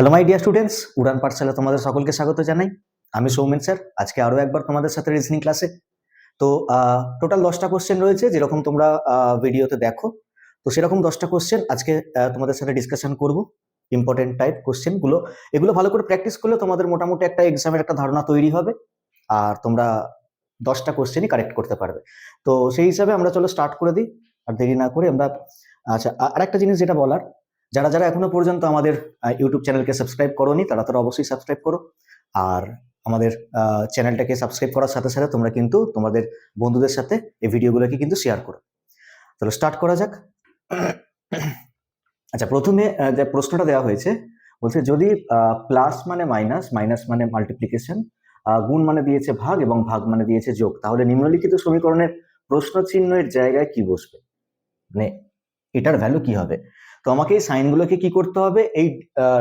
Hello my dear students Uran Pathshala তোমাদের সকলকে স্বাগত জানাই। আমি সৌমেন স্যার। আজকে আরও একবার তোমাদের সাথে রিজনিং ক্লাসে তো টোটাল দশটা কোশ্চেন রয়েছে, যেরকম তোমরা ভিডিওতে দেখো। তো, সেরকম দশটা কোশ্চেন আজকে তোমাদের সাথে ডিসকাশন করব। ইম্পর্টেন্ট টাইপ কোশ্চেনগুলো এগুলো ভালো করে প্র্যাকটিস করলে তোমাদের মোটামুটি একটা এক্সামের একটা ধারণা তৈরি হবে। আর তোমরা দশটা কোশ্চেনই কারেক্ট করতে পারবে। তো, সেই হিসাবে আমরা চলো স্টার্ট করে দিই। আর দেরি না করে আমরা আচ্ছা আর একটা জিনিস যেটা বলার যারা যারা এখনও পর্যন্ত আমাদের ইউটিউব চ্যানেলকে সাবস্ক্রাইব করোনি, তারা তারা অবশ্যই সাবস্ক্রাইব করো। আর আমাদের চ্যানেলটাকে সাবস্ক্রাইব করার সাথে সাথে তোমরা কিন্তু তোমাদের বন্ধুদের সাথে এই ভিডিওগুলোকে কিন্তু শেয়ার করো। তাহলে স্টার্ট করা যাক। আচ্ছা প্রথমে যে প্রশ্নটা দেওয়া হয়েছে, বলছে যদি প্লাস মানে মাইনাস মাইনাস মানে মাল্টিপ্লিকেশন গুণ মানে দিয়েছে ভাগ এবং ভাগ মানে দিয়েছে যোগ, তাহলে নিম্নলিখিত সমীকরণের প্রশ্ন চিহ্নের জায়গায় কি বসবে? মানে এটার ভ্যালু কি হবে? তো আমাকে এই সাইনগুলোকে কি করতে হবে? এই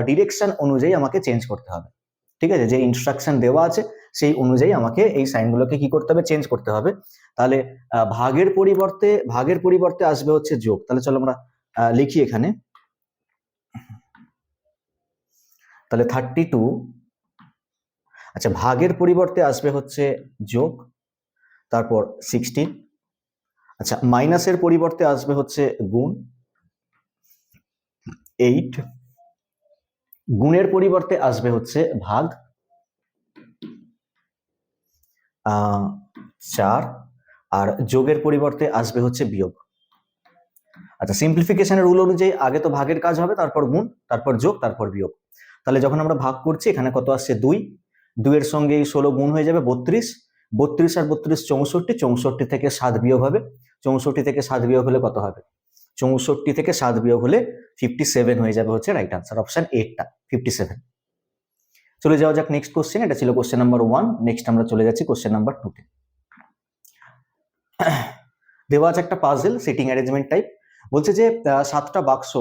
ডিরেকশন অনুযায়ী আমাকে চেঞ্জ করতে হবে। ঠিক আছে? যে ইনস্ট্রাকশন দেওয়া আছে, সেই অনুযায়ী আমাকে এই সাইনগুলোকে কি করতে হবে? চেঞ্জ করতে হবে। তাহলে ভাগের পরিবর্তে ভাগের পরিবর্তে আসবে হচ্ছে যোগ। তাহলে চলো আমরা লিখি এখানে। তাহলে থার্টি টু আচ্ছা ভাগের পরিবর্তে আসবে হচ্ছে যোগ, তারপর সিক্সটিন আচ্ছা মাইনাসের পরিবর্তে আসবে হচ্ছে গুণ এইট গুণের পরিবর্তে আসবে হচ্ছে ভাগ চার আর যোগের পরিবর্তে আসবে হচ্ছে বিয়োগ। আচ্ছা সিম্পলিফিকেশনের রুল অনুযায়ী আগে তো ভাগের কাজ হবে, তারপর গুণ, তারপর যোগ, তারপর বিয়োগ। তাহলে যখন আমরা ভাগ করছি, এখানে কত আসছে? দুই। দুইয়ের সঙ্গে এই ষোলো গুণ হয়ে যাবে বত্রিশ। বত্রিশ আর বত্রিশ চৌষট্টি চৌষট্টি থেকে সাত বিয়োগ হবে। চৌষট্টি থেকে সাত বিয়োগ হলে কত হবে? চৌষট্টি থেকে সাত বিয়োগ হলে ফিফটি সেভেন হয়ে যাবে হচ্ছে রাইট আনসার অপশন এইটটা ফিফটি সেভেন চলে যাওয়া যাক নেক্সট কোশ্চেন এটা ছিল কোশ্চেন নাম্বার ওয়ান নেক্সট আমরা চলে যাচ্ছি কোশ্চেন নাম্বার টুতে দেওয়া আছে একটা পাজেল সিটিং অ্যারেঞ্জমেন্ট টাইপ বলছে যে সাতটা বাক্স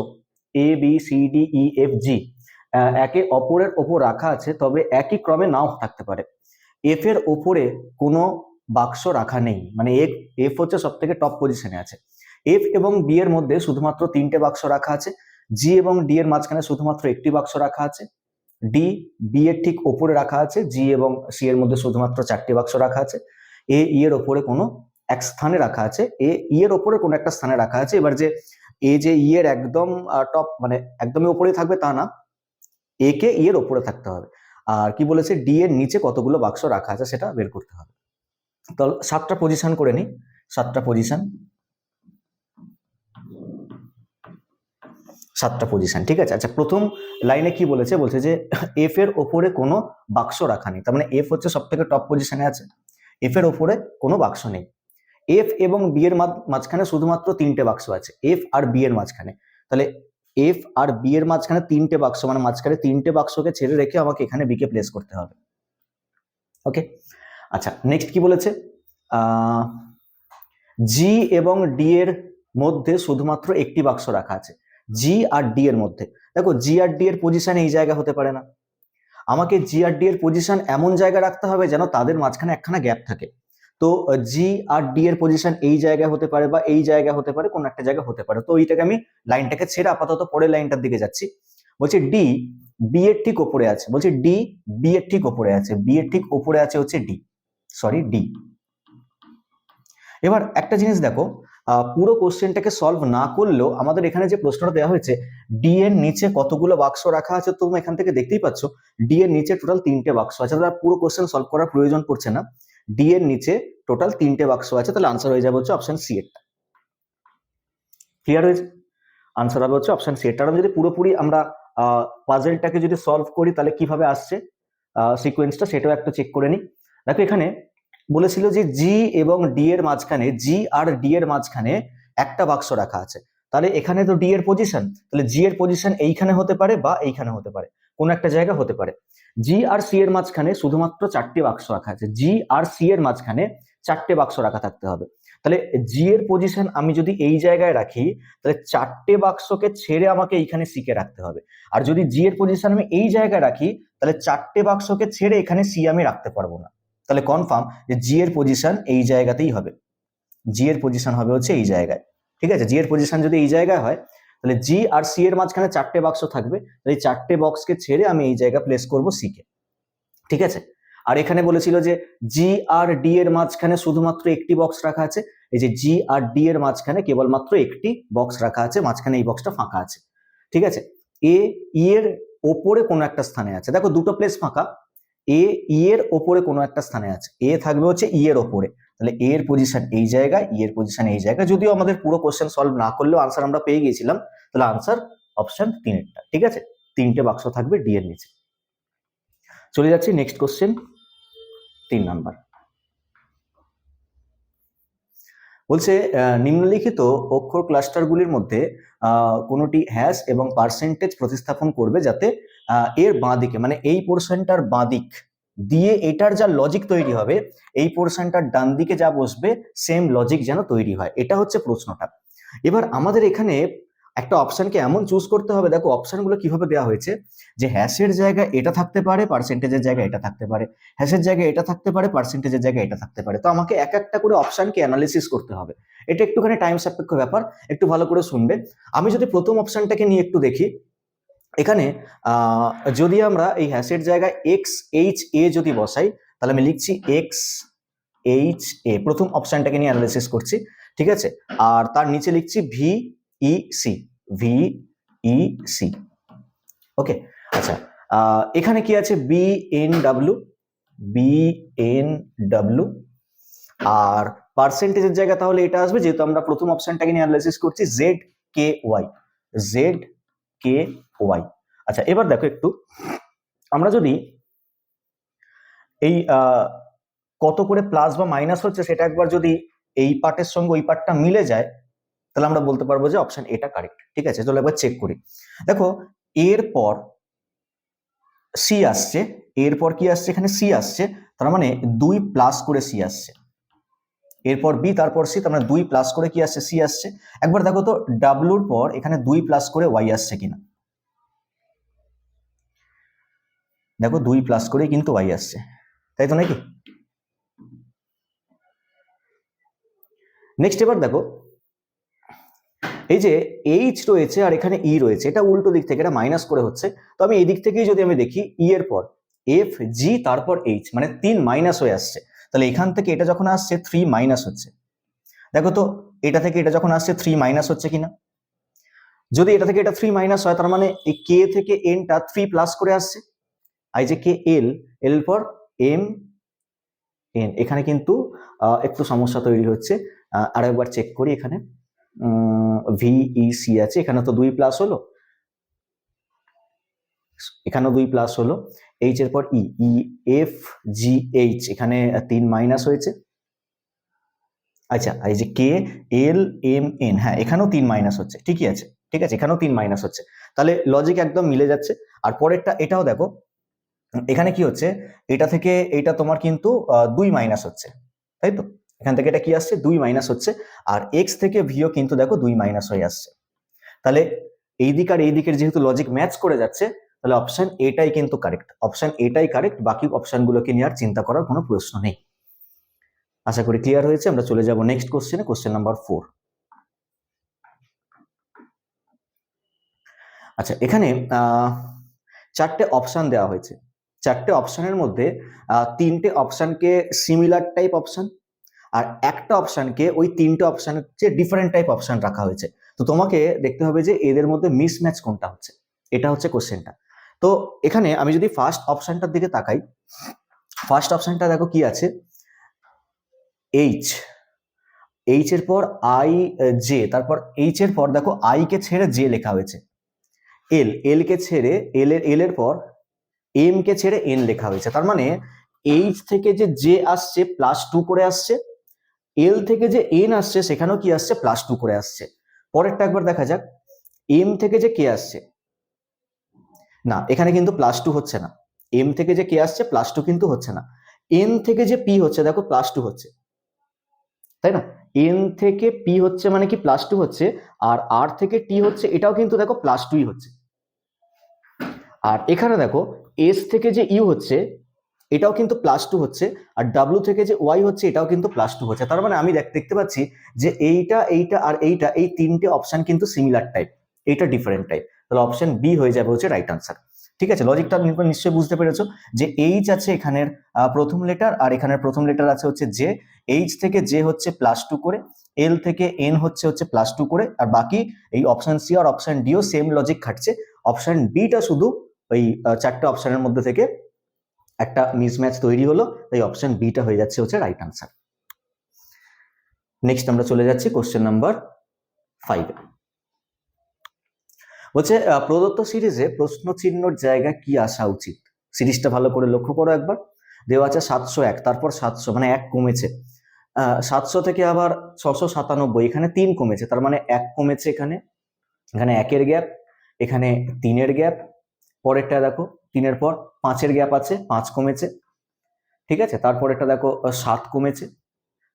A B C D E F G একে অপরের ওপর রাখা আছে, তবে একই ক্রমে নাও থাকতে পারে। এফ এর ওপরে কোনো বাক্স রাখা নেই মানে এফ হচ্ছে সব থেকে টপ পজিশনে আছে। এফ এবং বি এর মধ্যে শুধুমাত্র তিনটে বাক্স রাখা আছে। জি এবং ডি এর মাঝখানে শুধুমাত্র একটি বাক্স রাখা আছে। ডি বি এর ঠিক ওপরে রাখা আছে। জি এবং সি এর মধ্যে শুধুমাত্র চারটি বাক্স রাখা আছে। এ ই এর ওপরে কোনো এক স্থানে রাখা আছে। এ ই এর ওপরে কোনো একটা স্থানে রাখা আছে। এবার যে এ যে ই এর একদম টপ মানে একদমই ওপরে থাকবে তা না। এ কে ই এর ওপরে থাকতে হবে। আর কি বলেছে? ডি এর নিচে কতগুলো বাক্স রাখা আছে সেটা বের করতে হবে। তো সাতটা পজিশন করে নিই। সাতটা পজিশন সাতটা পজিশন ঠিক আছে? আচ্ছা প্রথম লাইনে কি বলেছে? বলছে যে এফ এর ওপরে কোনো বাক্স রাখা নেই। তার মানে এফ হচ্ছে সব থেকে টপ পজিশনে আছে। এফ এর ওপরে কোনো বাক্স নেই। এফ এবং বি এর মাঝখানে শুধুমাত্র তিনটে বাক্স আছে এফ আর বি এর মাঝখানে। তাহলে এফ আর বি এর মাঝখানে তিনটে বাক্স মানে মাঝখানে তিনটে বাক্সকে ছেড়ে রেখে আমাকে এখানে বি কে প্লেস করতে হবে। ওকে আচ্ছা নেক্সট কি বলেছে? জি এবং ডি এর মধ্যে শুধুমাত্র একটি বাক্স রাখা আছে। জি আর ডি এর মধ্যে। দেখো জি আর ডি এর পজিশন এই জায়গা হতে পারে না। আমাকে জি আর ডি এর পজিশন এমন জায়গায় রাখতে হবে যেন তাদের মাঝখানে একখানা গ্যাপ থাকে। তো জি আর ডি এর পজিশন এই জায়গায় হতে পারে বা এই জায়গায় হতে পারে, কোন একটা জায়গা হতে পারে। তো এইটাকে আমি লাইনটাকে ছেড়ে আপাতত পরের লাইনটার দিকে যাচ্ছি। বলছি ডি বি এর ঠিক ওপরে আছে। বলছি ডি বি এর ঠিক ওপরে আছে। বি এর ঠিক ওপরে আছে হচ্ছে ডি সরি ডি এবার একটা জিনিস দেখো পুরো কোশ্চেনটাকে সলভ না করলেও আমাদের এখানে যে প্রশ্নটা দেওয়া হয়েছে ডি এর নিচে কতগুলো বাক্স রাখা আছে তুমি এখান থেকে দেখতেই পাচ্ছ ডি এর নিচে টোটাল তিনটে বাক্স আছে। তাহলে পুরো কোশ্চেন সলভ করার প্রয়োজন পড়ছে না। ডি এর নিচে টোটাল তিনটে বাক্স আছে, তাহলে আনসার হয়ে যাবে হচ্ছে অপশন সি এরটা ক্লিয়ার হয়েছে? আনসার হবে হচ্ছে অপশন সি এরটা যদি পুরোপুরি আমরা পাজেলটাকে যদি সলভ করি, তাহলে কীভাবে আসছে? সিকোয়েন্সটা সেটাও একটু চেক করে নিই। দেখো এখানে বলেছিল যে জি এবং ডি এর মাঝখানে জি আর ডি এর মাঝখানে একটা বাক্স রাখা আছে। তাহলে এখানে তো ডি এর পজিশন তাহলে জি এর পজিশন এইখানে হতে পারে বা এইখানে হতে পারে। কোন একটা জায়গা হতে পারে। জি আর সি এর মাঝখানে শুধুমাত্র চারটে বাক্স রাখা আছে। জি আর সি এর মাঝখানে চারটে বাক্স রাখা থাকতে হবে। তাহলে জি এর পজিশন আমি যদি এই জায়গায় রাখি, তাহলে চারটে বাক্সকে ছেড়ে আমাকে এইখানে সি কে রাখতে হবে। আর যদি জি এর পজিশন আমি এই জায়গায় রাখি, তাহলে চারটে বাক্সকে ছেড়ে এখানে সি আমি রাখতে পারব না। তাহলে কনফার্ম যে জি এর পজিশন এই জায়গাতেই হবে। জি এর পজিশন হবে হচ্ছে এই জায়গায়। ঠিক আছে? জি এর পজিশন যদি এই জায়গায় হয়, তাহলে জি আর সি এর মাঝখানে চারটে বাক্স থাকবে। তাহলে এই চারটে বক্সকে ছেড়ে আমি এই জায়গা প্লেস করব সি কে। ঠিক আছে? আর এখানে বলেছিল যে জি আর ডি এর মাঝখানে শুধুমাত্র একটি বক্স রাখা আছে। এই যে জি আর ডি এর মাঝখানে কেবলমাত্র একটি বক্স রাখা আছে। মাঝখানে এই বক্সটা ফাঁকা আছে। ঠিক আছে? এ ই এর ওপরে কোনো একটা স্থানে আছে। দেখো, দুটো প্লেস ফাঁকা। এ ই এর ওপরে কোনো একটা স্থানে আছে। এ থাকবে হচ্ছে ই এর ওপরে। তাহলে এ এর পজিশন এই জায়গায় ই এর পজিশন এই জায়গায়। যদিও আমাদের পুরো কোশ্চেন সলভ না করলেও আনসার আমরা পেয়ে গিয়েছিলাম, তাহলে আনসার অপশন তিনেরটা, ঠিক আছে? তিনটে বাক্স থাকবে ডি এর নিচে। চলে যাচ্ছি নেক্সট কোশ্চেন তিন নাম্বার বলছে নিম্নলিখিত অক্ষর ক্লাস্টারগুলির মধ্যে কোনোটি হ্যাশ এবং পার্সেন্টেজ প্রতিস্থাপন করবে যাতে এর বাঁ দিকে মানে এই পোর্শনটার বাঁ দিক দিয়ে এটার যা লজিক তৈরি হবে, এই পোর্শনটার ডান দিকে যা বসবে সেম লজিক যেন তৈরি হয়। এটা হচ্ছে প্রশ্নটা। এবার আমাদের এখানে একটা অপশনকে এমন চুজ করতে হবে, দেখো অপশনগুলো কীভাবে দেওয়া হয়েছে, যে হ্যাশের জায়গায় এটা থাকতে পারে পার্সেন্টেজের জায়গায় এটা থাকতে পারে। হ্যাশের জায়গায় এটা থাকতে পারে পার্সেন্টেজের জায়গায় এটা থাকতে পারে। তো আমাকে এক একটা করে অপশনকে অ্যানালিসিস করতে হবে। এটা একটুখানি টাইম সাপেক্ষ ব্যাপার, একটু ভালো করে শুনবে। আমি যদি প্রথম অপশনটাকে নিয়ে একটু দেখি এখানে যদি আমরা এই হ্যাশের জায়গায় এক্স এইচ এ যদি বসাই, তাহলে আমি লিখছি এক্স এইচ এ প্রথম অপশানটাকে নিয়ে অ্যানালিসিস করছি, ঠিক আছে? আর তার নিচে লিখছি V E C V E C okay আচ্ছা এখানে কি আছে? B N W B N W আর পার্সেন্টেজের জায়গা তাহলে এটা আসবে, যেহেতু আমরা প্রথম অপশানটাকে নিয়ে অ্যানালাইসিস করছি Z K Y Z K Y আচ্ছা এবার দেখো একটু। আমরা যদি এই কত করে প্লাস বা মাইনাস হচ্ছে সেটা একবার যদি এই পার্টের সঙ্গে ওই পার্টটা মিলে যায়, তাহলে আমরা বলতে পারব যে অপশন এটা কারেক্ট ঠিক আছে? চলো একবার চেক করি। দেখো এরপর সি আসছে এরপর কি আসছে? এখানে সি আসছে, তার মানে দুই প্লাস করে সি আসছে। এরপর বি তারপর সি তার মানে দুই প্লাস করে কি আসছে? সি আসছে। একবার দেখো তো ডাব্লুর পর এখানে দুই প্লাস করে ওয়াই আসছে কিনা। দেখো দুই প্লাস করে কিন্তু ওয়াই আসছে, তাই তো নাকি? নেক্সট এবার দেখো, এই যে এইচ রয়েছে আর এখানে ই রয়েছে, এটা উল্টো দিক থেকে, এটা মাইনাস করে হচ্ছে, তো আমি এই দিক থেকেই যদি আমি দেখি ই এর পর এফ জি তারপর এইচ মানে তিন মাইনাস হয়ে আসছে, তাহলে এখান থেকে এটা যখন আসছে থ্রি মাইনাস হচ্ছে। দেখো তো, এটা থেকে এটা যখন আসছে থ্রি মাইনাস হচ্ছে কিনা যদি এটা থেকে এটা থ্রি মাইনাস হয়, তার মানে এই কে থেকে এনটা থ্রি প্লাস করে আসছে আই যে কে এল এল পর এম এন এখানে কিন্তু একটু সমস্যা তৈরি হচ্ছে। আরও একবার চেক করি এখানে। ভিই সি আছে। এখানে তো দুই প্লাস হলো। এখানেও দুই প্লাস হলো। এইচ এর পর ই ই এফ জি এইচ এখানে তিন মাইনাস হয়েছে। আচ্ছা এই যে কে এল এম এন হ্যাঁ এখানেও তিন মাইনাস হচ্ছে। ঠিকই আছে। ঠিক আছে, এখানেও তিন মাইনাস হচ্ছে। তাহলে লজিক একদম মিলে যাচ্ছে। আর পরেরটা, এটাও দেখো। এখানে কি হচ্ছে? এটা থেকে এটা তোমার কিন্তু দুই মাইনাস হচ্ছে। তাই তো? এখান থেকে এটা কি আসছে? দুই মাইনাস হচ্ছে। আর এক্স থেকে ভিও কিন্তু দেখো দুই মাইনাস হয়ে আসছে। তাহলে এই দিক আর এই দিকের যেহেতু লজিক ম্যাচ করে যাচ্ছে, তাহলে অপশন এটাই কিন্তু কারেক্ট অপশন এটাই কারেক্ট বাকি অপশনগুলোকে নিয়ে আর চিন্তা করার কোনো প্রশ্ন নেই। আশা করি ক্লিয়ার হয়েছে। আমরা চলে যাব নেক্সট কোশ্চেনে কোশ্চেন নাম্বার ফোর আচ্ছা এখানে চারটে অপশন দেওয়া হয়েছে। চারটে অপশানের মধ্যে তিনটে অপশানকে সিমিলার টাইপ অপশান আর একটা অপশানকে ওই তিনটে অপশনের চেয়ে ডিফারেন্ট টাইপ অপশান রাখা হয়েছে। তো তোমাকে দেখতে হবে যে এদের মধ্যে মিসম্যাচ কোনটা হচ্ছে। এটা হচ্ছে কোশ্চেনটা তো এখানে আমি যদি ফার্স্ট অপশানটার দিকে তাকাই ফার্স্ট অপশানটা দেখো কি আছে? এইচ এইচ এর পর আই জে তারপর এইচ এর পর দেখো আই কে ছেড়ে জে লেখা হয়েছে। এল এল কে ছেড়ে এল এর এল এর পর এম কে ছেড়ে এন লেখা হয়েছে। তার মানে এইচ থেকে যে জে আসছে প্লাস টু করে আসছে এল থেকে যে এন আসছে, সেখানেও কি আসছে? প্লাস টু করে আসছে। পরেরটা একবার দেখা যাক। এম থেকে যে কে আসছে, না, এখানে কিন্তু প্লাস টু হচ্ছে না। এম থেকে যে কে আসছে প্লাস টু কিন্তু হচ্ছে না। এন থেকে যে পি হচ্ছে, দেখো প্লাস টু হচ্ছে। তাই না? এন থেকে পি হচ্ছে মানে কি প্লাস টু হচ্ছে, আর আর থেকে টি হচ্ছে, এটাও কিন্তু দেখো প্লাস টুই হচ্ছে। আর এখানে দেখো এস থেকে যে ইউ হচ্ছে, এটাও কিন্তু প্লাস টু হচ্ছে, আর ডাব্লু থেকে যে ওয়াই হচ্ছে, এটাও কিন্তু প্লাস টু হচ্ছে। তার মানে আমি দেখতে পাচ্ছি যে এইটা এইটা আর এইটা, এই তিনটে অপশন কিন্তু সিমিলার টাইপ এটা ডিফারেন্ট টাইপ তাহলে অপশন বি হয়ে যাবে হচ্ছে রাইট আনসার ঠিক আছে? লজিকটা নিশ্চয়ই বুঝতে পেরেছ যে এইচ আছে এখানের প্রথম লেটার আর এখানের প্রথম লেটার আছে হচ্ছে জে এইচ থেকে জে হচ্ছে প্লাস টু করে এল থেকে এন হচ্ছে হচ্ছে প্লাস টু করে, আর বাকি এই অপশন সি আর অপশন ডিও সেম লজিক খাটছে। অপশন বিটা শুধু ওই চারটে অপশনের মধ্যে থেকে একটা মিসম্যাচ তৈরি হলো তাই অপশন বিটা হয়ে যাচ্ছে হচ্ছে রাইট আনসার নেক্সট আমরা চলে যাচ্ছি কোশ্চেন নাম্বার ফাইভে আহ, প্রদত্ত সিরিজে প্রশ্ন চিহ্নর জায়গা কি আসা উচিত? সিরিজটা ভালো করে লক্ষ্য করো একবার। দেওয়া আছে সাতশো এক তারপর সাতশো মানে এক কমেছে। সাতশো থেকে আবার ছশো সাতানব্বই এখানে তিন কমেছে তার মানে এক কমেছে এখানে। এখানে একের গ্যাপ এখানে তিনের গ্যাপ পরেরটা দেখো, তিনের পর পাঁচের গ্যাপ আছে, পাঁচ কমেছে। ঠিক আছে? তারপরেরটা দেখো সাত কমেছে।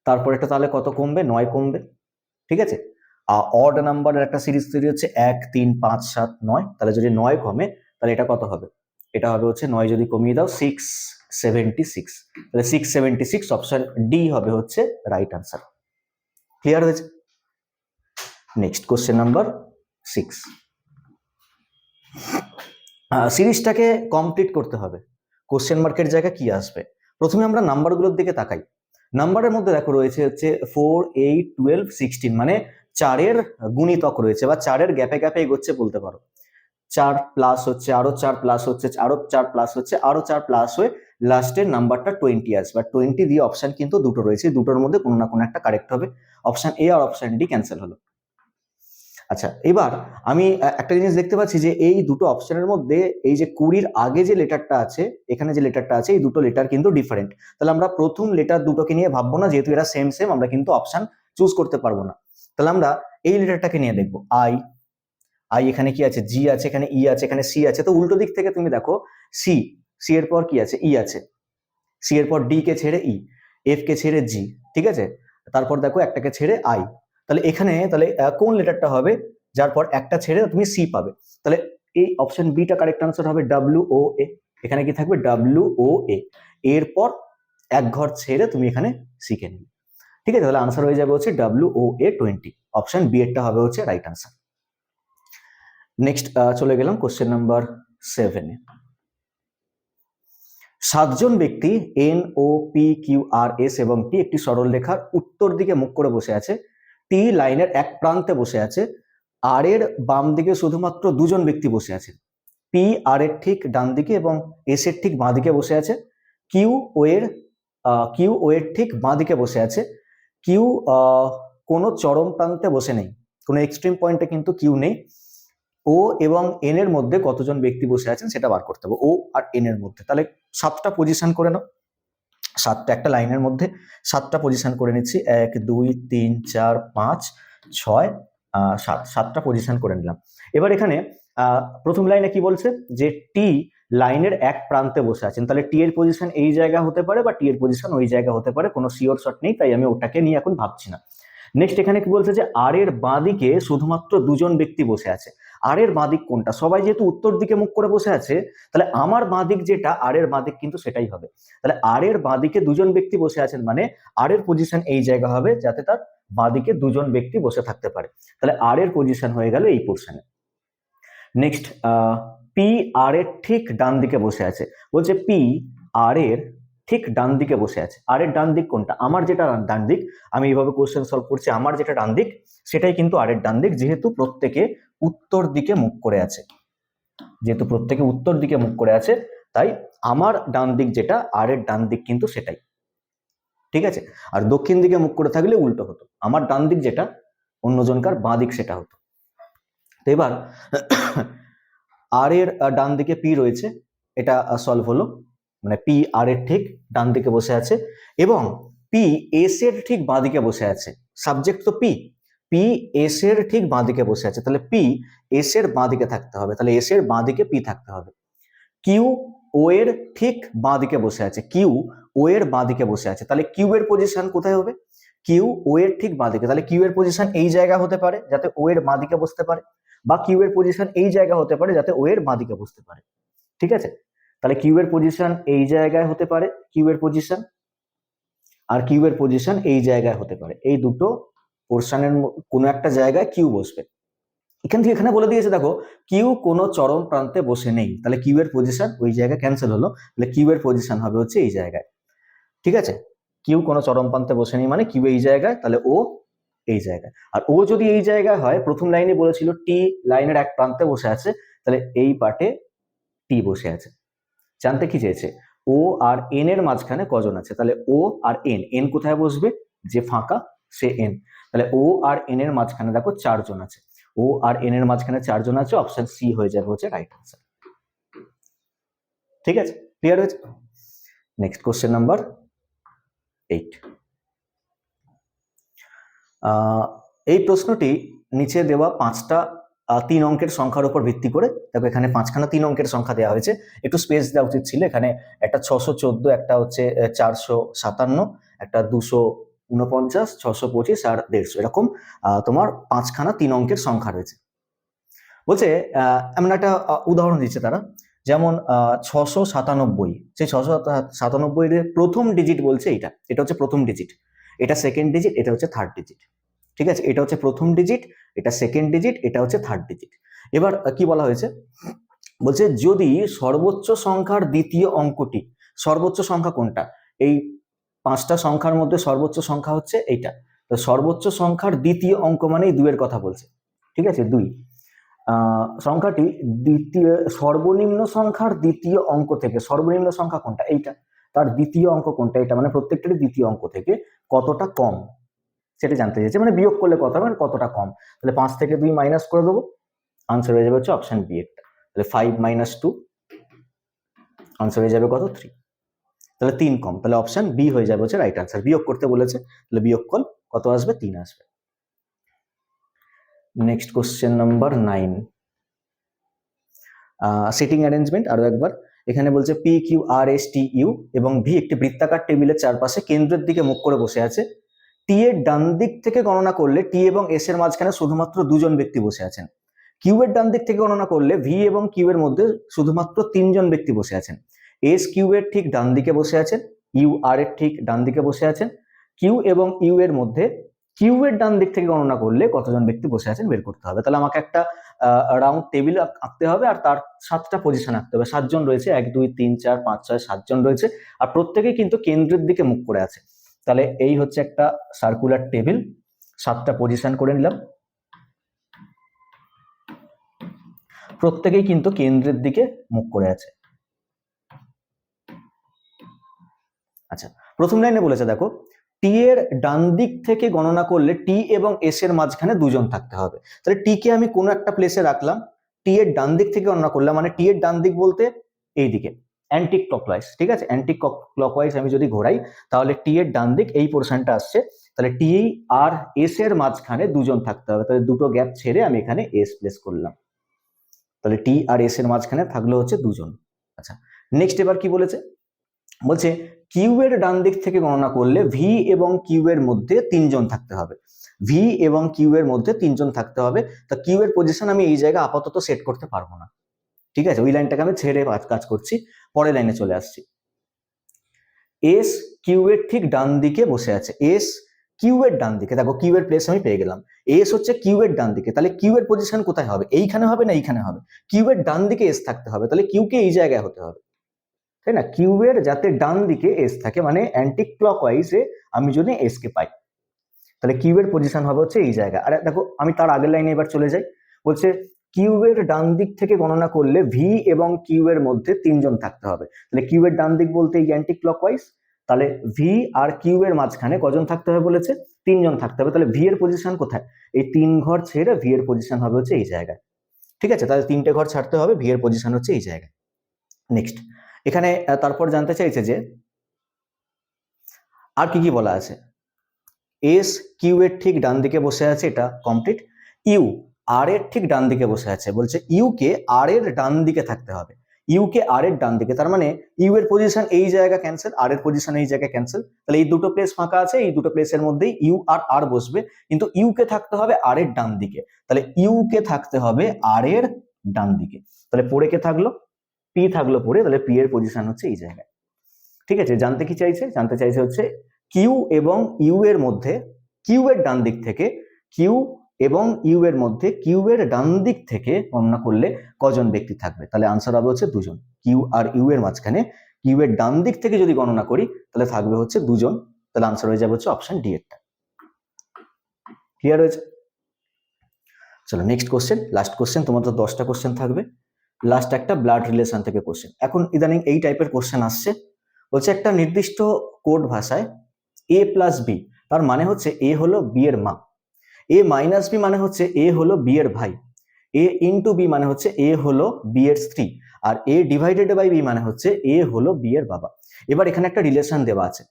তারপরেরটা তাহলে কত কমবে? নয় কমবে। ঠিক আছে? আর অড নাম্বারের একটা সিরিজ তৈরি হচ্ছে, এক, তিন, পাঁচ, সাত, নয়। তাহলে যদি নয় কমে, তাহলে এটা কত হবে? এটা হবে হচ্ছে নয় যদি কমিয়ে দাও সিক্স সেভেন্টি সিক্স তাহলে six seventy six option D হবে হচ্ছে রাইট আনসার ক্লিয়ার হয়েছে? নেক্সট কোশ্চেন নাম্বার সিক্স সিরিজটাকে কমপ্লিট করতে হবে। কোশ্চেন মার্কের জায়গা কি আসবে? প্রথমে আমরা নাম্বারগুলোর দিকে তাকাই। নাম্বারের মধ্যে দেখো রয়েছে হচ্ছে ফোর এইট টুয়েলভ সিক্সটিন মানে চারের গুণিতক রয়েছে বা চারের গ্যাপে গ্যাপে এগোচ্ছে বলতে পারো। চার প্লাস হচ্ছে, আরও চার প্লাস হচ্ছে, আরও চার প্লাস হচ্ছে, আরও চার প্লাস হয়ে লাস্টের নাম্বারটা টোয়েন্টি আসবে। আর টোয়েন্টি দিয়ে অপশন কিন্তু দুটো রয়েছে, দুটোর মধ্যে কোনো না কোনো একটা কারেক্ট হবে। অপশন এ আর অপশন ডি ক্যান্সেল হলো। আচ্ছা এবার আমি একটা জিনিস দেখতে পাচ্ছি যে এই দুটো অপশনের মধ্যে এই যে কুড়ির আগে যে লেটারটা আছে, এখানে যে লেটারটা আছে, এই দুটো লেটার কিন্তু ডিফারেন্ট তাহলে আমরা প্রথম লেটার দুটোকে নিয়ে ভাববো না, যেহেতু এরা সেম সেম আমরা কিন্তু অপশন চুজ করতে পারব না। তাহলে আমরা এই লেটারটাকে নিয়ে দেখব। আই আই এখানে কি আছে? জি আছে, এখানে ই আছে, এখানে সি আছে। তো উল্টো দিক থেকে তুমি দেখো সি সি এর পর কি আছে? ই আছে। সি এর পর ডি কে ছেড়ে ই এফ কে ছেড়ে জি ঠিক আছে? তারপর দেখো একটাকে ছেড়ে আই তাহলে এখানে তাহলে কোন লেটারটা হবে? যার পর একটা ছেড়ে তুমি সি পাবে। তাহলে এই অপশন বিটা কারেক্ট আনসার হবে ডাব্লিউ ও এ এখানে কি থাকবে? ডাব্লিউ ও এ এরপর এক ঘর ছেড়ে তুমি এখানে কে নিলে ঠিক আছে? তাহলে আনসার হয়ে যাবে হচ্ছে W O A twenty option B এরটা হবে হচ্ছে রাইট আনসার নেক্সট চলে গেলাম কোশ্চেন নাম্বার সেভেনে সাতজন ব্যক্তি N O P Q R S এবং টি একটি সরল রেখার উত্তর দিকে মুখ করে বসে আছে। টি লাইনের এক প্রান্তে বসে আছে, আর এর বাম দিকে শুধুমাত্র দুজন ব্যক্তি বসে আছেন পি, আর এর ঠিক ডান দিকে এবং এস এর ঠিক বাঁ দিকে বসে আছে। কিউ, ও এর কিউ, ও এর ঠিক বাঁ দিকে বসে আছে। কিউ কোনো চরম প্রান্তে বসে নেই, কোনো এক্সট্রিম পয়েন্টে কিন্তু কিউ নেই। ও এবং এন এর মধ্যে কতজন ব্যক্তি বসে আছেন সেটা বার করতে হবে, ও আর এন এর মধ্যে। তাহলে সাতটা পজিশন করে নাও। সাতটা, একটা লাইনের মধ্যে সাতটা পজিশন করে নিচ্ছি। এক, দুই, তিন, চার, পাঁচ, ছয় সাত। সাতটা পজিশন করে নিলাম। এবার এখানে প্রথম লাইনে কি বলছে? যে টি লাইনের এক প্রান্তে বসে আছেন। তাহলে টি এর পজিশন এই জায়গা হতে পারে বা টি এর পজিশন ওই জায়গা হতে পারে। কোনো সিওর শট নেই, তাই আমি ওটাকে নিয়ে এখন ভাবছি না। নেক্সট এখানে কি বলছে? যে আর এর বাঁদিকে শুধুমাত্র দুজন ব্যক্তি বসে আছে। আর এর বাঁদিক কোনটা? সবাই যেহেতু উত্তর দিকে মুখ করে বসে আছে, তাহলে আমার বাঁদিক যেটা আর এর বাঁদিক কিন্তু সেটাই হবে। তাহলে আর এর বাঁদিকে দুজন ব্যক্তি বসে আছেন মানে আর এর পজিশন এই জায়গা হবে যাতে তার বাঁদিকে দুজন ব্যক্তি বসে থাকতে পারে। তাহলে আর এর পজিশন হয়ে গেল এই পোর্শনে নেক্সট পি আর এর ঠিক ডান দিকে বসে আছে। বলছে পি আর এর ঠিক ডান দিকে বসে আছে। আর এর ডান দিক কোনটা? আমার যেটা ডান দিক, আমি এইভাবে কোশ্চেন সলভ করছি, আমার যেটা ডান দিক, সেটাই কিন্তু আর এর ডান দিক। যেহেতু প্রত্যেকে উত্তর দিকে মুখ করে আছে। যেহেতু প্রত্যেকে উত্তর দিকে মুখ করে আছে, তাই আমার ডান দিক যেটা, আর এর ডান দিক কিন্তু সেটাই। ঠিক আছে? আর দক্ষিণ দিকে মুখ করে থাকলে উল্টো হতো। আমার ডান দিক যেটা, অন্যজনকার বাঁ দিক সেটা হতো। তো এবার আর এর ডান দিকে পি রয়েছে। এটা সলভ হলো। মানে পি, আর এর ঠিক ডান দিকে বসে আছে। এবং পি, এস এর ঠিক বাঁ দিকে বসে আছে। সাবজেক্ট তো পি। পি এস এর ঠিক বাঁ দিকে বসে আছে। তাহলে পি এস এর বাঁ দিকে থাকতে হবে। তাহলে এস এর বাঁ দিকে পি থাকতে হবে। কিউ ও এর ঠিক বাঁ দিকে বসে আছে। কিউ ও এর বাঁ দিকে বসে আছে। তাহলে কিউ এর পজিশন কোথায় হবে? কিউ ও এর ঠিক বাঁ দিকে তাহলে কিউ এর পজিশন এই জায়গা হতে পারে, যাতে ও এর বাঁ দিকে বসতে পারে, বা কিউ এর পজিশন এই জায়গা হতে পারে, যাতে ও এর বাঁ দিকে বসতে পারে। ঠিক আছে? তাহলে কিউ এর পজিশন এই জায়গায় হতে পারে কিউ এর পজিশন আর কিউ এর পজিশন এই জায়গায় হতে পারে। এই দুটো পোর্শনের কোনো একটা জায়গায় কিউ বসবে। এখান থেকে এখানে বলে দিয়েছে, দেখো কিউ কোনো চরম প্রান্তে বসে নেই। তাহলে কিউ এর পজিশন ওই জায়গায় ক্যান্সেল হলো। তাহলে কিউ এর পজিশন হবে হচ্ছে এই জায়গায়। ঠিক আছে? কিউ কোনো চরম প্রান্তে বসে নেই মানে কিউ এই জায়গায়, তাহলে ও এই জায়গায়। আর ও যদি এই জায়গায় হয়, প্রথম লাইনে বলেছিল টি লাইনের এক প্রান্তে বসে আছে, তাহলে এই পার্টে টি বসে আছে। জানতে কি চেয়েছে? ও আর এন এর মাঝখানে কজন আছে? তাহলে ও আর এন এন কোথায় বসবে? যে ফাঁকা, সে এন তাহলে ও আর এন এর মাঝখানে দেখো চারজন আছে। ও আর এন এর মাঝখানে চারজন আছে অপশন সি হয়ে যাবে হচ্ছে রাইট আনসার ঠিক আছে? ক্লিয়ার হয়েছে? নেক্সট কোশ্চেন নাম্বার এইট এই প্রশ্নটি নিচে দেওয়া পাঁচটা তিন অঙ্কের সংখ্যার উপর ভিত্তি করে, দেখো এখানে পাঁচখানা তিন অঙ্কের সংখ্যা দেওয়া হয়েছে। একটু স্পেস দেওয়া উচিত ছিল, এখানে একটা ছশো চোদ্দ, একটা হচ্ছে চারশো সাতান্ন, একটা দুশো উনপঞ্চাশ ছশো পঁচিশ আর দেড়শো। এরকম তোমার পাঁচখানা তিন অঙ্কের সংখ্যা রয়েছে। বলছে এমন একটা উদাহরণ দিচ্ছে তারা। যেমন ছশো সাতানব্বই। সেই ছশো সাতানব্বই প্রথম ডিজিট বলছে এটা এটা হচ্ছে প্রথম ডিজিট এটা সেকেন্ড ডিজিট এটা হচ্ছে থার্ড ডিজিট ঠিক আছে? এটা হচ্ছে প্রথম ডিজিট এটা সেকেন্ড ডিজিট এটা হচ্ছে থার্ড ডিজিট এবার কি বলা হয়েছে? বলছে, যদি সর্বোচ্চ সংখ্যার দ্বিতীয় অঙ্কটি, সর্বোচ্চ সংখ্যা কোনটা? এই পাঁচটা সংখ্যার মধ্যে সর্বোচ্চ সংখ্যা হচ্ছে এইটা। তো সর্বোচ্চ সংখ্যার দ্বিতীয় অঙ্ক মানেই দুইয়ের কথা বলছে। ঠিক আছে? দুই। সংখ্যাটি দ্বিতীয়, সর্বনিম্ন সংখ্যার দ্বিতীয় অঙ্ক থেকে, সর্বনিম্ন সংখ্যা কোনটা? এইটা। তার দ্বিতীয় অঙ্ক কোনটা? এটা মানে প্রত্যেকটারই দ্বিতীয় অঙ্ক থেকে কতটা কম? সেটা জানতে চাইছে মানে বিয়োগ করলে কত হবে? কতটা কম? তাহলে পাঁচ থেকে দুই মাইনাস করে দেবো। আনসার হয়ে যাবে হচ্ছে অপশন বি একটা। তাহলে ফাইভ মাইনাস টু আনসার হয়ে যাবে কত? থ্রি তাহলে তিন কম। তাহলে অপশন বি হয়ে যাবে হচ্ছে রাইট আনসার বিয়োগ করতে বলেছে, তাহলে বিয়োগ কল, কত আসবে? তিন আসবে। Next question number nine seating arrangement আরও একবার। এখানে বলছে P Q R S T U এবং ভি একটি বৃত্তাকার টেবিলের চারপাশে কেন্দ্রের দিকে মুখ করে বসে আছে। টি এর ডান দিক থেকে গণনা করলে টি এবং এস এর মাঝখানে শুধুমাত্র দুজন ব্যক্তি বসে আছেন। কিউ এর ডান দিক থেকে গণনা করলে ভি এবং কিউ এর মধ্যে শুধুমাত্র তিনজন ব্যক্তি বসে আছেন। এস কিউ এর ঠিক ডান দিকে বসে আছেন ইউ আর এর ঠিক ডান দিকে বসে আছেন কিউ এবং ইউ এর মধ্যে কিউ এর ডান দিক থেকে গণনা করলে কতজন ব্যক্তি বসে আছেন বের করতে হবে। তাহলে আমাকে একটা রাউন্ড টেবিল আঁকতে হবে আর তার সাতটা পজিশন আঁকতে হবে। সাতজন রয়েছে, এক, দুই, তিন, চার, পাঁচ, ছয়, সাতজন রয়েছে আর প্রত্যেকেই কিন্তু কেন্দ্রের দিকে মুখ করে আছে। তাহলে এই হচ্ছে একটা সার্কুলার টেবিল সাতটা পজিশন করে নিলাম। প্রত্যেকেই কিন্তু কেন্দ্রের দিকে মুখ করে আছে। আচ্ছা প্রথম লাইনে বলেছে, দেখো টি এর ডান দিক থেকে গণনা করলে টি এবং এস এর মাঝখানে দুজন থাকতে হবে। তাহলে টি কে আমি কোনো একটা প্লেসে রাখলাম টি এর ডান দিক থেকে গণনা করলাম মানে টি এর ডান দিক বলতে এই দিকে অ্যান্টি ক্লকওয়াইজ ঠিক আছে? অ্যান্টি ক্লকওয়াইজ আমি যদি ঘোরাই, তাহলে টি এর ডান দিক এই পোর্শনটা আসছে, তাহলে টি আর এস এর মাঝখানে দুজন থাকতে হবে, তাহলে দুটো গ্যাপ ছেড়ে আমি এখানে এস প্লেস করলাম। তাহলে টি আর এস এর মাঝখানে থাকল হচ্ছে দুজন। আচ্ছা নেক্সট এবার কি বলেছে? বলছে কিউ এর ডান দিক থেকে গণনা করলে ভি এবং কিউ এর মধ্যে তিনজন থাকতে হবে ভি এবং কিউ এর মধ্যে তিনজন থাকতে হবে তা কিউ এর পজিশন আমি এই জায়গায় আপাতত সেট করতে পারব না ঠিক আছে ওই লাইনটাকে আমি ছেড়ে কাজ- করছি পরের লাইনে চলে আসছি এস কিউ এর ঠিক ডান দিকে বসে আছে এস কিউ এর ডান দিকে দেখো কিউ এর প্লেস আমি পেয়ে গেলাম এস হচ্ছে কিউ এর ডান দিকে তাহলে কিউ এর পজিশন কোথায় হবে এইখানে হবে না এইখানে হবে কিউ এর ডান দিকে এস থাকতে হবে তাহলে কিউ কে এই জায়গায় হতে হবে তাই না? কিউ এর যাতে ডান দিকে এস থাকে মানে অ্যান্টি ক্লকওয়াইজে আমি যদি এস কে পাই, তাহলে কিউ এর পজিশন হবে হচ্ছে এই জায়গা। আর দেখো, আমি তার আগের লাইনে এবার চলে যাই। বলছে কিউ এর ডান দিক থেকে গণনা করলে ভি এবং কিউ এর মধ্যে তিনজন থাকতে হবে। তাহলে কিউ এর ডান দিক বলতে এই অ্যান্টি ক্লক ওয়াইজ তাহলে ভি আর কিউ এর মাঝখানে কজন থাকতে হবে বলেছে? তিনজন থাকতে হবে। তাহলে ভি এর পজিশন কোথায়? এই তিন ঘর ছেড়ে ভি এর পজিশন হবে হচ্ছে এই জায়গায়। ঠিক আছে? তাহলে তিনটে ঘর ছাড়তে হবে ভি এর পজিশন হচ্ছে এই জায়গায়। নেক্সট এখানে তারপর জানতে চাইছে যে আর কি কি বলা আছে? এস কিউ এর ঠিক ডান দিকে বসে আছে, এটা কমপ্লিট ইউ আর এর ঠিক ডান দিকে বসে আছে। বলছে ইউ কে আর এর ডান দিকে থাকতে হবে। ইউ কে আর এর ডান দিকে, তার মানে ইউ এর পজিশন এই জায়গা ক্যান্সেল আর এর পজিশন এই জায়গায় ক্যান্সেল তাহলে এই দুটো প্লেস ফাঁকা আছে, এই দুটো প্লেসের মধ্যেই ইউ আর আর বসবে। কিন্তু ইউ কে থাকতে হবে আর এর ডান দিকে। তাহলে ইউ কে থাকতে হবে আর এর ডান দিকে। তাহলে পড়ে কে থাকল? পি থাকল পরে, তাহলে পি এর পজিশন হচ্ছে এই জায়গায়। ঠিক আছে? জানতে কি চাইছে? জানতে চাইছে হচ্ছে কিউ এবং ইউ এর মধ্যে কিউ এর ডান দিক থেকে কিউ এবং ইউ এর মধ্যে কিউ এর ডান দিক থেকে গণনা করলে কজন ব্যক্তি থাকবে? তাহলে আনসার হবে হচ্ছে দুজন। কিউ আর ইউ এর মাঝখানে কিউ এর ডান দিক থেকে যদি গণনা করি, তাহলে থাকবে হচ্ছে দুজন। তাহলে আনসার হয়ে যাবে হচ্ছে অপশন ডি এরটা। ক্লিয়ার হয়েছে? চলো নেক্সট কোশ্চেন লাস্ট কোশ্চেন তোমার তো দশটা কোশ্চেন থাকবে। লাস্ট একটা ব্লাড রিলেশন থেকে কোশ্চেন এখন ইদানিং এই টাইপের কোশ্চেন আসছে, বলছে একটা নির্দিষ্ট কোড ভাষায় এ প্লাস বি তার মানে হচ্ছে এ হলো বি এর মা। এ মাইনাস বি মানে হচ্ছে এ হলো বি এর ভাই। এ ইন্টু বি মানে হচ্ছে এ হলো বি এর স্ত্রী। আর এ ডিভাইডেড বাই বি মানে হচ্ছে এ হলো বি এর বাবা। এবার এখানে একটা রিলেশন দেওয়া আছে।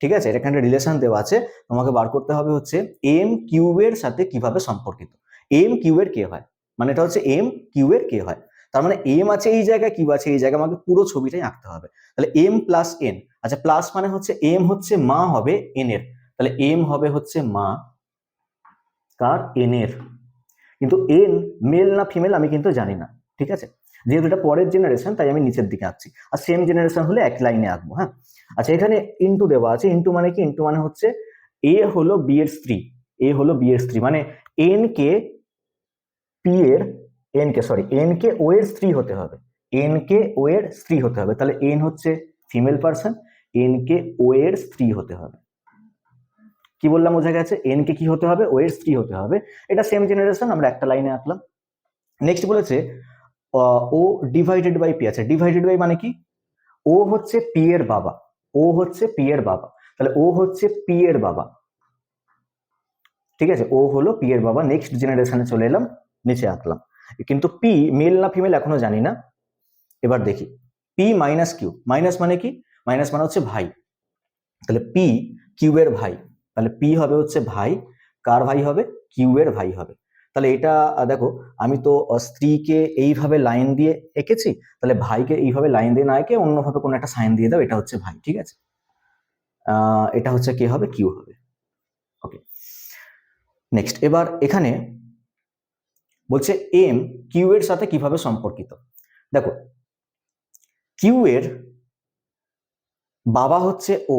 ঠিক আছে? এখানে একটা রিলেশন দেওয়া আছে। তোমাকে বার করতে হবে হচ্ছে এম কিউ এর সাথে কীভাবে সম্পর্কিত। এম কিউ এর কে হয়? মানে এটা হচ্ছে এম কিউ এর কে হয়। তার মানে এম আছে এই জায়গায় কিউ আছে এই জায়গায়, আমাকে পুরো ছবিটাই আঁকতে হবে। তাহলে এম প্লাস এন আচ্ছা প্লাস মানে হচ্ছে এম হচ্ছে মা হবে এন এর। তাহলে এম হবে হচ্ছে মা, কার এন এর? কিন্তু এন মেল না ফিমেল আমি কিন্তু জানি না, ঠিক আছে? যেহেতু এটা পরের জেনারেশন তাই আমি নিচের দিকে আঁকছি। আর সেম জেনারেশন হলে এক লাইনে আঁকবো হ্যাঁ? আচ্ছা এখানে ইন্টু দেওয়া আছে। ইন্টু মানে কি? ইন্টু মানে হচ্ছে এ হলো বি এর স্ত্রী। এ হলো বি এর স্ত্রী। মানে এন কে পি এর N K sorry N K O এর স্ত্রী হতে হবে। এন কে ও এর স্ত্রী হতে হবে। তাহলে এন হচ্ছে female person N K O এর স্ত্রী হতে হবে। কি বললাম বোঝা গেছে? এন কে কি হতে হবে? ও এর স্ত্রী হতে হবে। এটা সেম জেনারেশন আমরা একটা লাইনে আঁকলাম। নেক্সট বলেছে ও ডিভাইডেড বাই পি আছে। ডিভাইডেড বাই মানে কি? ও হচ্ছে পি এর বাবা। ও হচ্ছে পি এর বাবা। তাহলে ও হচ্ছে পি এর বাবা। ঠিক আছে? ও হলো পি এর বাবা। নেক্সট জেনারেশনে চলে এলাম, নিচে আঁকলাম। কিন্তু পি মেল না ফিমেল এখনও জানি না। এবার দেখি। পি মাইনাস কিউ মাইনাস মানে কি? মাইনাস মানে হচ্ছে ভাই। তাহলে পি কিউ এর ভাই। তাহলে পি হবে হচ্ছে ভাই। কার ভাই হবে? কিউ এর ভাই হবে। তাহলে এটা দেখো, আমি তো স্ত্রীকে এইভাবে লাইন দিয়ে এঁকেছি। তাহলে ভাইকে এইভাবে লাইন দিয়ে না এঁকে অন্যভাবে কোনো একটা সাইন দিয়ে দাও, এটা হচ্ছে ভাই, ঠিক আছে? এটা হচ্ছে কে হবে? কিউ হবে। ওকে নেক্সট এবার এখানে বলছে এম কিউ এর সাথে কীভাবে সম্পর্কিত? দেখো কিউ এর বাবা হচ্ছে ও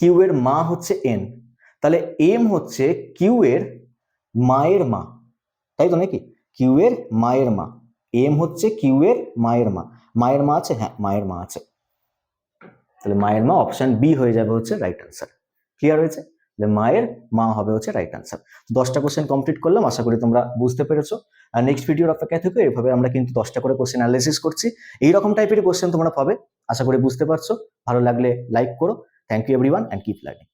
কিউ এর মা হচ্ছে এন তাহলে এম হচ্ছে কিউ এর মায়ের মা। তাই তো নাকি? কিউ এর মায়ের মা। এম হচ্ছে কিউ এর মায়ের মা। মায়ের মা আছে? হ্যাঁ মায়ের মা আছে। তাহলে মায়ের মা অপশন বি হয়ে যাবে হচ্ছে রাইট আনসার ক্লিয়ার হয়েছে? তাহলে মায়ের, মা হবে হচ্ছে রাইট আনসার দশটা কোশ্চেন কমপ্লিট করলাম, আশা করি তোমরা বুঝতে পেরেছ। আর নেক্সট ভিডিওর অপেক্ষায় থেকে, এভাবে আমরা কিন্তু দশটা করে কোশ্চেন অ্যানালিসিস করছি। এইরকম টাইপের কোশ্চেন তোমরা পাবে, আশা করি বুঝতে পারছ। ভালো লাগলে লাইক করো। Thank you everyone and keep learning